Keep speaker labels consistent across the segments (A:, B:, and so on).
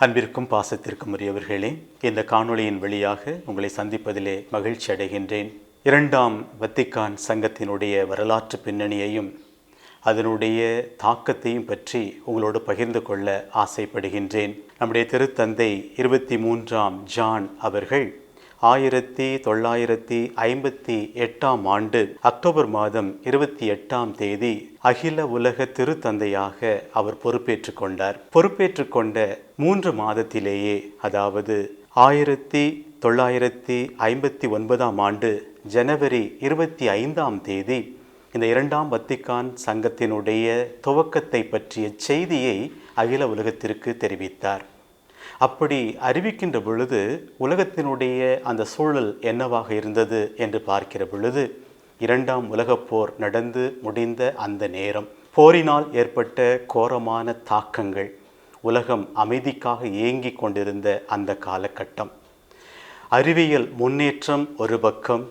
A: அன்பிற்கும் பாசத்திற்கும் உரியவர்களே இந்த காணொளியின் வழியாக உங்களை சந்திப்பதிலே மகிழ்ச்சி அடைகின்றேன். இரண்டாம் வத்திக்கான் சங்கத்தினுடைய வரலாற்று பின்னணியையும் அதனுடைய தாக்கத்தையும் பற்றி உங்களோடு பகிர்ந்து கொள்ள ஆசைப்படுகின்றேன். நம்முடைய திருத்தந்தை இருபத்தி மூன்றாம் ஜான் அவர்கள் ஆயிரத்தி தொள்ளாயிரத்தி ஐம்பத்தி எட்டாம் ஆண்டு அக்டோபர் மாதம் இருபத்தி எட்டாம் தேதி அகில உலக திருத்தந்தையாக அவர் பொறுப்பேற்றுக் கொண்டார். பொறுப்பேற்றுக் கொண்ட மூன்று மாதத்திலேயே அதாவது ஆயிரத்தி தொள்ளாயிரத்தி ஐம்பத்தி ஒன்பதாம் ஆண்டு ஜனவரி இருபத்தி ஐந்தாம் தேதி இந்த இரண்டாம் வத்திக்கான் சங்கத்தினுடைய துவக்கத்தை பற்றிய செய்தியை அகில உலகத்திற்கு தெரிவித்தார். அப்படி அறிவிக்கின்ற பொழுது உலகத்தினுடைய அந்த சூழல் என்னவாக இருந்தது என்று பார்க்கிற பொழுது இரண்டாம் உலகப் போர் நடந்து முடிந்த அந்த நேரம் போரினால் ஏற்பட்ட கோரமான தாக்கங்கள் உலகம் அமைதிக்காக இயங்கிக் கொண்டிருந்த அந்த காலகட்டம். அறிவியல் முன்னேற்றம் ஒரு பக்கம்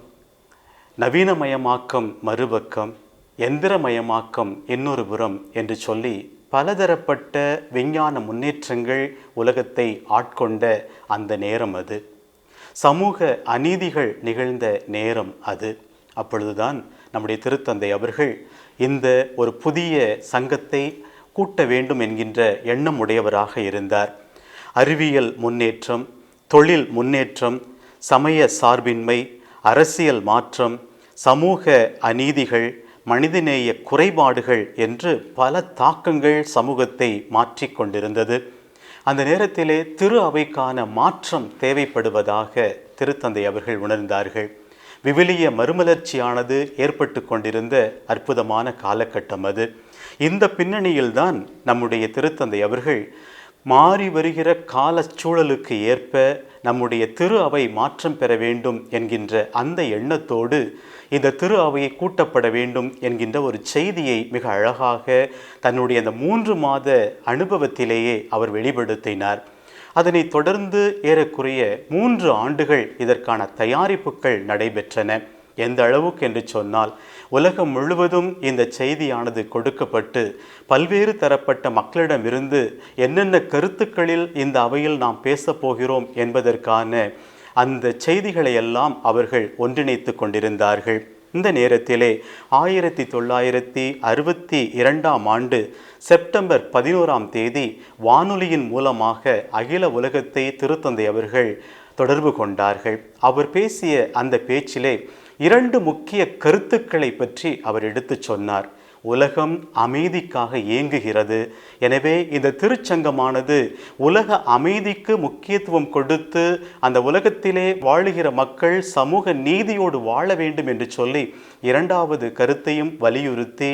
A: நவீனமயமாக்கம் மறுபக்கம் எந்திரமயமாக்கம் இன்னொரு புறம் என்று சொல்லி பலதரப்பட்ட விஞ்ஞான முன்னேற்றங்கள் உலகத்தை ஆட்கொண்ட அந்த நேரம் அது. சமூக அநீதிகள் நிகழ்ந்த நேரம் அது. அப்பொழுதுதான் நம்முடைய திருத்தந்தை அவர்கள் இந்த ஒரு புதிய சங்கத்தை கூட்ட வேண்டும் என்கின்ற எண்ணம் உடையவராக இருந்தார். அறிவியல் முன்னேற்றம் தொழில் முன்னேற்றம் சமய சார்பின்மை அரசியல் மாற்றம் சமூக அநீதிகள் மனிதநேய குறைபாடுகள் என்று பல தாக்கங்கள் சமூகத்தை மாற்றிக்கொண்டிருந்தது அந்த நேரத்திலே திரு அவைக்கான மாற்றம் தேவைப்படுவதாக திருத்தந்தை அவர்கள் உணர்ந்தார்கள். விவிலிய மறுமலர்ச்சியானது ஏற்பட்டு கொண்டிருந்த அற்புதமான காலகட்டம் அது. இந்த பின்னணியில்தான் நம்முடைய திருத்தந்தை அவர்கள் மாறி வருகிற காலச்சூழலுக்கு ஏற்ப நம்முடைய திரு அவை மாற்றம் பெற வேண்டும் என்கின்ற அந்த எண்ணத்தோடு இந்த திரு அவையை கூட்டப்பட வேண்டும் என்கின்ற ஒரு செய்தியை மிக அழகாக தன்னுடைய அந்த மூன்று மாத அனுபவத்திலேயே அவர் வெளிப்படுத்தினார். அதனை தொடர்ந்து ஏறக்குறைய மூன்று ஆண்டுகள் இதற்கான தயாரிப்புகள் நடைபெற்றன. எந்த அளவுக்கு என்று சொன்னால் உலகம் முழுவதும் இந்த செய்தியானது கொடுக்கப்பட்டு பல்வேறு தரப்பட்ட மக்களிடமிருந்து என்னென்ன கருத்துக்களில் இந்த அவையில் நாம் பேசப் போகிறோம் என்பதற்கான அந்த செய்திகளை எல்லாம் அவர்கள் ஒன்றிணைத்து கொண்டிருந்தார்கள். இந்த நேரத்திலே ஆயிரத்தி தொள்ளாயிரத்தி அறுபத்தி இரண்டாம் ஆண்டு செப்டம்பர் பதினோராம் தேதி வானொலியின் மூலமாக அகில உலகத்தை திருத்தந்தை அவர்கள் தொடர்பு கொண்டார்கள். அவர் பேசிய அந்த பேச்சிலே இரண்டு முக்கிய கருத்துக்களை பற்றி அவர் எடுத்துச் சொன்னார். உலகம் அமைதிக்காக இயங்குகிறது. எனவே இந்த திருச்சங்கமானது உலக அமைதிக்கு முக்கியத்துவம் கொடுத்து அந்த உலகத்திலே வாழுகிற மக்கள் சமூக நீதியோடு வாழ வேண்டும் என்று சொல்லி இரண்டாவது கருத்தையும் வலியுறுத்தி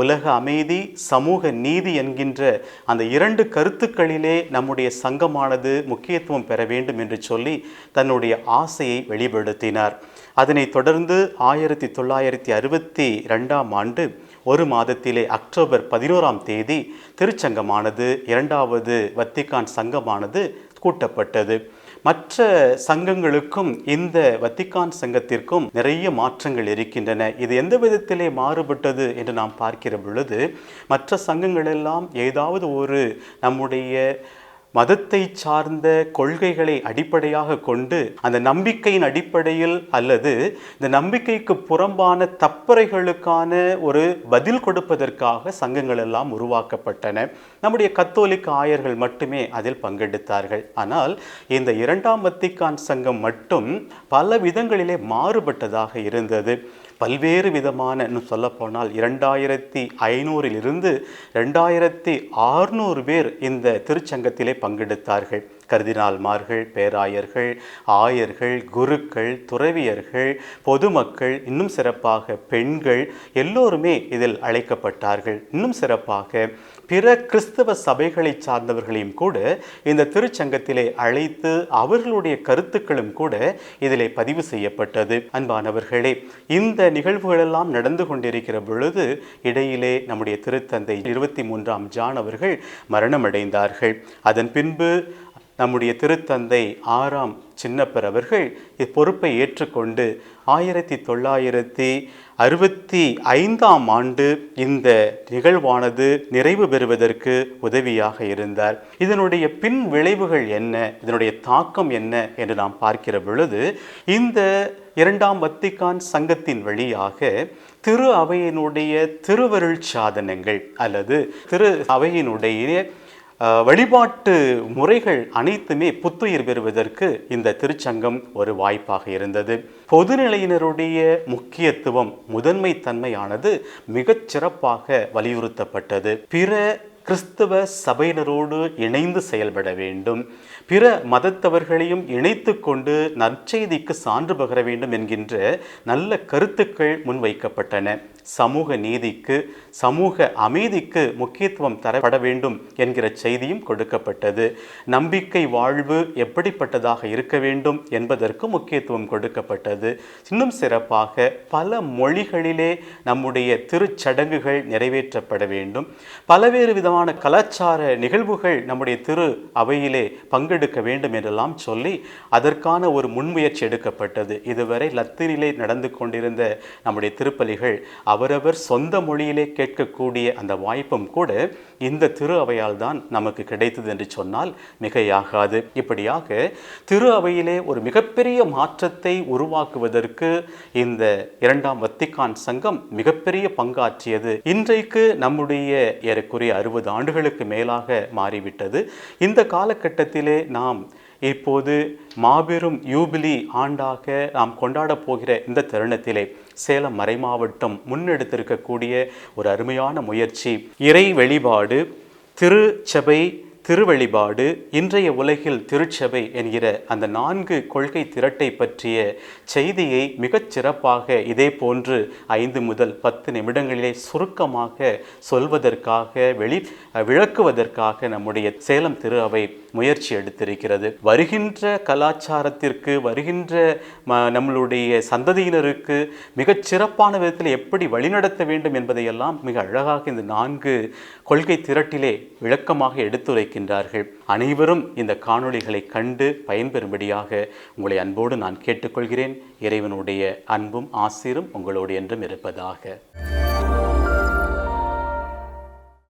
A: உலக அமைதி சமூக நீதி என்கின்ற அந்த இரண்டு கருத்துக்களிலே நம்முடைய சங்கமானது முக்கியத்துவம் பெற வேண்டும் என்று சொல்லி தன்னுடைய ஆசையை வெளிப்படுத்தினார். அதனைத் தொடர்ந்து ஆயிரத்தி தொள்ளாயிரத்தி அறுபத்தி ரெண்டாம் ஆண்டு ஒரு மாதத்திலே அக்டோபர் பதினோராம் தேதி திருச்சங்கமானது இரண்டாவது வத்திக்கான் சங்கமானது கூட்டப்பட்டது. மற்ற சங்கங்களுக்கும் இந்த வத்திக்கான் சங்கத்திற்கும் நிறைய மாற்றங்கள் இருக்கின்றன. இது எந்த விதத்திலே மாறுபட்டது என்று நாம் பார்க்கிற பொழுது மற்ற சங்கங்களெல்லாம் ஏதாவது ஒரு நம்முடைய மதத்தை சார்ந்த கொள்கைகளை அடிப்படையாக கொண்டு அந்த நம்பிக்கையின் அடிப்படையில் அல்லது இந்த நம்பிக்கைக்கு புறம்பான தப்பறைகளுக்கான ஒரு பதில் கொடுப்பதற்காக சங்கங்கள் எல்லாம் உருவாக்கப்பட்டன. நம்முடைய கத்தோலிக்க ஆயர்கள் மட்டுமே அதில் பங்கெடுத்தார்கள். ஆனால் இந்த இரண்டாம் வத்திக்கான் சங்கம் மட்டும் பல விதங்களிலே மாறுபட்டதாக இருந்தது. பல்வேறு விதமான இன்னும் சொல்லப்போனால் இரண்டாயிரத்தி ஐநூறிலிருந்து ரெண்டாயிரத்தி ஆறுநூறு பேர் இந்த திருச்சங்கத்திலே பங்கெடுத்தார்கள். கர்தினால்மார்கள் பேராயர்கள் ஆயர்கள் குருக்கள் துறவியர்கள் பொதுமக்கள் இன்னும் சிறப்பாக பெண்கள் எல்லோருமே இதில் அழைக்கப்பட்டார்கள். இன்னும் சிறப்பாக பிற கிறிஸ்தவ சபைகளை சார்ந்தவர்களையும் கூட இந்த திருச்சங்கத்திலே அழைத்து அவர்களுடைய கருத்துக்களும் கூட இதிலே பதிவு செய்யப்பட்டது. அன்பானவர்களே இந்த நிகழ்வுகளெல்லாம் நடந்து கொண்டிருக்கிற பொழுது இடையிலே நம்முடைய திருத்தந்தை இருபத்தி மூன்றாம் ஜான் அவர்கள் மரணமடைந்தார்கள். அதன் பின்பு நம்முடைய திருத்தந்தை ஆறாம் சின்னப்பர் அவர்கள் இப்பொறுப்பை ஏற்றுக்கொண்டு ஆயிரத்தி தொள்ளாயிரத்தி அறுபத்தி ஐந்தாம் ஆண்டு இந்த நிகழ்வானது நிறைவு பெறுவதற்கு உதவியாக இருந்தார். இதனுடைய பின் விளைவுகள் என்ன? இதனுடைய தாக்கம் என்ன? என்று நாம் பார்க்கிற பொழுது இந்த இரண்டாம் வத்திக்கான் சங்கத்தின் வழியாக திரு அவையினுடைய திருவருள் சாதனங்கள் அல்லது திரு அவையினுடைய வழிபாட்டு முறைகள் அனைத்துமே புத்துயிர் பெறுவதற்கு இந்த திருச்சங்கம் ஒரு வாய்ப்பாக இருந்தது. பொதுநிலையினருடைய முக்கியத்துவம் முதன்மை தன்மையானது மிகச் சிறப்பாக வலியுறுத்தப்பட்டது. பிற கிறிஸ்தவ சபையினரோடு இணைந்து செயல்பட வேண்டும். பிற மதத்தவர்களையும் இணைத்து கொண்டு நற்செய்திக்கு சான்று பகர வேண்டும் என்கின்ற நல்ல கருத்துக்கள் முன்வைக்கப்பட்டன. சமூக நீதிக்கு சமூக அமைதிக்கு முக்கியத்துவம் தரப்பட வேண்டும் என்கிற செய்தியும் கொடுக்கப்பட்டது. நம்பிக்கை வாழ்வு எப்படிப்பட்டதாக இருக்க வேண்டும் என்பதற்கு முக்கியத்துவம் கொடுக்கப்பட்டது. இன்னும் சிறப்பாக பல மொழிகளிலே நம்முடைய திருச்சடங்குகள் நிறைவேற்றப்பட வேண்டும். பலவேறு விதமான கலாச்சார நிகழ்வுகள் நம்முடைய திரு அவையிலே பங்கு பங்கெடுக்க வேண்டும் என்றெல்லாம் சொல்லி அதற்கான ஒரு முன்முயற்சி எடுக்கப்பட்டது. இதுவரை லத்தீனிலே நடந்து கொண்டிருந்த நம்முடைய திருப்பலிகள் அவரவர் சொந்த மொழியிலே கேட்கக்கூடிய அந்த வாய்ப்பும் கூட இந்த திரு அவையால் தான் நமக்கு கிடைத்தது என்று சொன்னால் மிகையாகாது. இப்படியாக திரு அவையிலே ஒரு மிகப்பெரிய மாற்றத்தை உருவாக்குவதற்கு இந்த இரண்டாம் வத்திக்கான் சங்கம் மிகப்பெரிய பங்காற்றியது. இன்றைக்கு நம்முடைய ஏறக்குறைய அறுபது ஆண்டுகளுக்கு மேலாக மாறிவிட்டது. இந்த காலகட்டத்திலே நாம் இப்போது மாபெரும் யூபிலி ஆண்டாக நாம் கொண்டாடப் போகிற இந்த தருணத்திலே சேலம் மறைமாவட்டம் முன்னெடுத்திருக்கக்கூடிய ஒரு அருமையான முயற்சி இறை வெளிப்பாடு திருச்சபை திருவழிபாடு இன்றைய உலகில் திருச்சபை என்கிற அந்த நான்கு கொள்கை திரட்டை பற்றிய செய்தியை மிகச் சிறப்பாக இதே போன்று ஐந்து முதல் பத்து நிமிடங்களிலே சுருக்கமாக சொல்வதற்காக வெளி விளக்குவதற்காக நம்முடைய சேலம் திரு அவை முயற்சி எடுத்திருக்கிறது. வருகின்ற கலாச்சாரத்திற்கு வருகின்ற ம- நம்மளுடைய சந்ததியினருக்கு மிகச் சிறப்பான விதத்தில் எப்படி வழிநடத்த வேண்டும் என்பதையெல்லாம் மிக அழகாக இந்த நான்கு கொள்கை திரட்டிலே விளக்கமாக இருக்கின்றார்கள். அனைவரும் இந்த காணொளிகளை கண்டு பயன்பெறும்படியாக உங்களை அன்போடு நான் கேட்டுக்கொள்கிறேன். இறைவனுடைய அன்பும் ஆசிரும் உங்களோடு என்றும் இருப்பதாக.